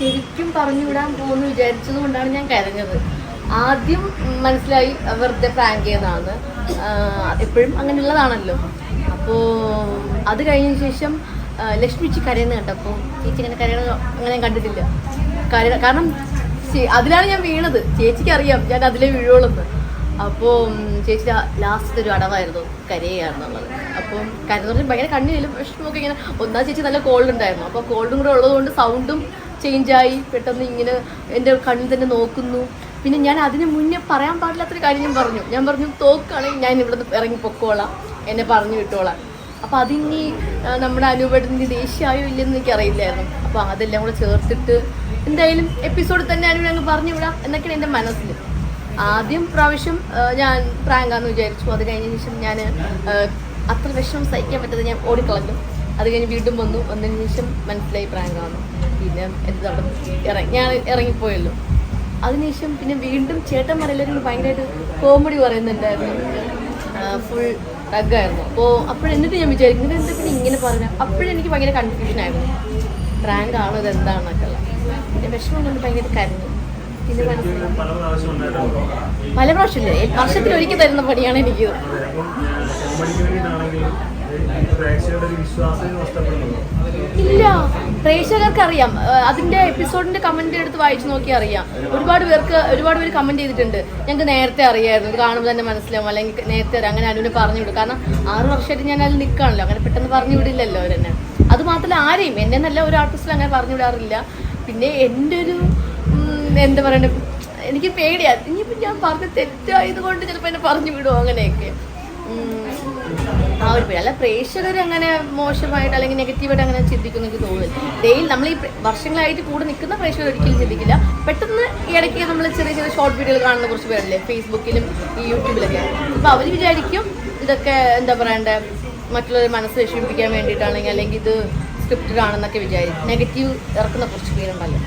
ശരിക്കും പറഞ്ഞുവിടാൻ പോകുന്നു വിചാരിച്ചത് കൊണ്ടാണ് ഞാൻ കരഞ്ഞത്. ആദ്യം മനസ്സിലായി വെറുതെ പ്രാങ്ക് ചെയ്യുന്നതാണ് എപ്പോഴും അങ്ങനെയുള്ളതാണല്ലോ. അപ്പോൾ അത് കഴിഞ്ഞ ശേഷം ലക്ഷ്മിച്ചി കരയുന്ന കണ്ടപ്പോൾ ചേച്ചി അങ്ങനെ കരയണ അങ്ങനെ കണ്ടിട്ടില്ല. കര കാരണം അതിലാണ് ഞാൻ വീണത്. ചേച്ചിക്ക് അറിയാം. ഞാൻ അതിലേ വീഴുള്ളത് അപ്പോൾ ചേച്ചി ലാസ്റ്റ് ഒരു അടവായിരുന്നു കരയായിരുന്നുള്ളത് അപ്പം കരയെന്ന് പറഞ്ഞാൽ ഭയങ്കര കണ്ണിലും വിഷമമൊക്കെ ഇങ്ങനെ ഒന്നാം ചേച്ചി നല്ല കോൾഡ് ഉണ്ടായിരുന്നു. അപ്പോൾ കോൾഡും കൂടെ ഉള്ളതുകൊണ്ട് സൗണ്ടും ചേഞ്ചായി പെട്ടെന്ന് ഇങ്ങനെ എന്റെ കണ്ണിൽ തന്നെ നോക്കുന്നു. പിന്നെ ഞാൻ അതിന് മുന്നേ പറയാൻ പാടില്ലാത്തൊരു കാര്യം ഞാൻ പറഞ്ഞു. ഞാൻ പറഞ്ഞു തോക്കുകയാണെങ്കിൽ ഞാൻ ഇവിടെ നിന്ന് ഇറങ്ങി പൊക്കോളാം. എന്നെ പറഞ്ഞു വിട്ടോളാം. അപ്പം അതിനി നമ്മുടെ അനുപേട്ടന് ദേഷ്യമായോ ഇല്ലെന്ന് എനിക്കറിയില്ലായിരുന്നു. അപ്പോൾ അതെല്ലാം കൂടെ ചേർത്തിട്ട് എന്തായാലും എപ്പിസോഡിൽ തന്നെ അനുവിനെ അങ്ങ് പറഞ്ഞു വിടാം എന്നൊക്കെയാണ് എന്റെ മനസ്സിൽ ആദ്യം പ്രാവശ്യം ഞാൻ പ്രാങ്കാന്ന് വിചാരിച്ചു. അത് കഴിഞ്ഞ ശേഷം ഞാൻ അത്ര വിഷമം സഹിക്കാൻ പറ്റാതെ ഞാൻ ഓടിക്കളഞ്ഞു. അത് കഴിഞ്ഞ് വീണ്ടും വന്നു. വന്നതിന് ശേഷം മനസ്സിലായി പ്രാങ്കാണ്. പിന്നെ എന്താ ഇറങ്ങി ഞാൻ ഇറങ്ങിപ്പോയല്ലോ. അതിനുശേഷം പിന്നെ വീണ്ടും ചേട്ടന്മാരെല്ലാവരും കൂടി ഭയങ്കരമായിട്ട് കോമഡി പറയുന്നുണ്ടായിരുന്നു. ഫുൾ ടഗായിരുന്നു അപ്പോൾ അപ്പോഴെന്നിട്ട് ഞാൻ വിചാരിക്കുന്നത് എന്താ പിന്നെ ഇങ്ങനെ പറഞ്ഞ? അപ്പോഴെനിക്ക് ഭയങ്കര കൺഫ്യൂഷൻ ആയിരുന്നു. പ്രാങ്ക് ആണോ ഇത് എന്താണെന്നൊക്കെ ഉള്ളത് പിന്നെ വിഷമം കൊണ്ട് ഭയങ്കര കരഞ്ഞു. പിന്നെ പല പ്രാവശ്യമില്ലേ വർഷത്തിൽ ഒരിക്കൽ തരുന്ന പണിയാണ് എനിക്ക് ഇല്ല. പ്രേക്ഷകർക്ക് അറിയാം അതിന്റെ എപ്പിസോഡിന്റെ കമന്റ് എടുത്ത് വായിച്ചു നോക്കി അറിയാം. ഒരുപാട് പേർക്ക് ഒരുപാട് പേര് കമന്റ് ചെയ്തിട്ടുണ്ട്. ഞങ്ങൾക്ക് നേരത്തെ അറിയായിരുന്നു. കാണുമ്പോൾ തന്നെ മനസ്സിലാവും. അല്ലെങ്കിൽ നേരത്തെ അറിയാം. അങ്ങനെ അനുവിനെ പറഞ്ഞു വിടും. കാരണം ആറ് വർഷമായിട്ട് ഞാൻ അതിൽ നിൽക്കാണല്ലോ. അങ്ങനെ പെട്ടെന്ന് പറഞ്ഞു വിടില്ലല്ലോ അവരെന്നെ. അത് മാത്രമല്ല ആരെയും. എന്നെ നല്ല ഒരു ആർട്ടിസ്റ്റിൽ അങ്ങനെ പറഞ്ഞു വിടാറില്ല. പിന്നെ എന്റെ ഒരു എന്താ പറയണ്ട? എനിക്ക് പേടിയാ. ഇനിയിപ്പോൾ ഞാൻ പറഞ്ഞ തെറ്റായത് കൊണ്ട് ചിലപ്പോൾ എന്നെ പറഞ്ഞു വിടുമോ അങ്ങനെയൊക്കെ. ആ ഒരു അല്ല പ്രേക്ഷകർ അങ്ങനെ മോശമായിട്ട് അല്ലെങ്കിൽ നെഗറ്റീവായിട്ട് അങ്ങനെ ചിന്തിക്കുന്നു എനിക്ക് തോന്നുന്നില്ല. ഡെയിലി നമ്മൾ ഈ വർഷങ്ങളായിട്ട് കൂടെ നിൽക്കുന്ന പ്രേക്ഷകർ ഒരിക്കലും ചിന്തിക്കില്ല. പെട്ടെന്ന് ഇടയ്ക്ക് നമ്മൾ ചെറിയ ചെറിയ ഷോർട്ട് വീഡിയോകൾ കാണുന്ന കുറച്ച് പേരല്ലേ ഫേസ്ബുക്കിലും ഈ യൂട്യൂബിലൊക്കെ. അപ്പോൾ അവർ വിചാരിക്കും ഇതൊക്കെ എന്താ പറയണ്ടേ? മറ്റുള്ളവരെ മനസ്സ് വിഷമിപ്പിക്കാൻ വേണ്ടിയിട്ടാണെങ്കിൽ അല്ലെങ്കിൽ ഇത് സ്ക്രിപ്റ്റഡ് ആണെന്നൊക്കെ വിചാരിക്കും. നെഗറ്റീവ് ഇറക്കുന്ന കുറച്ച് പേരുണ്ടല്ലോ.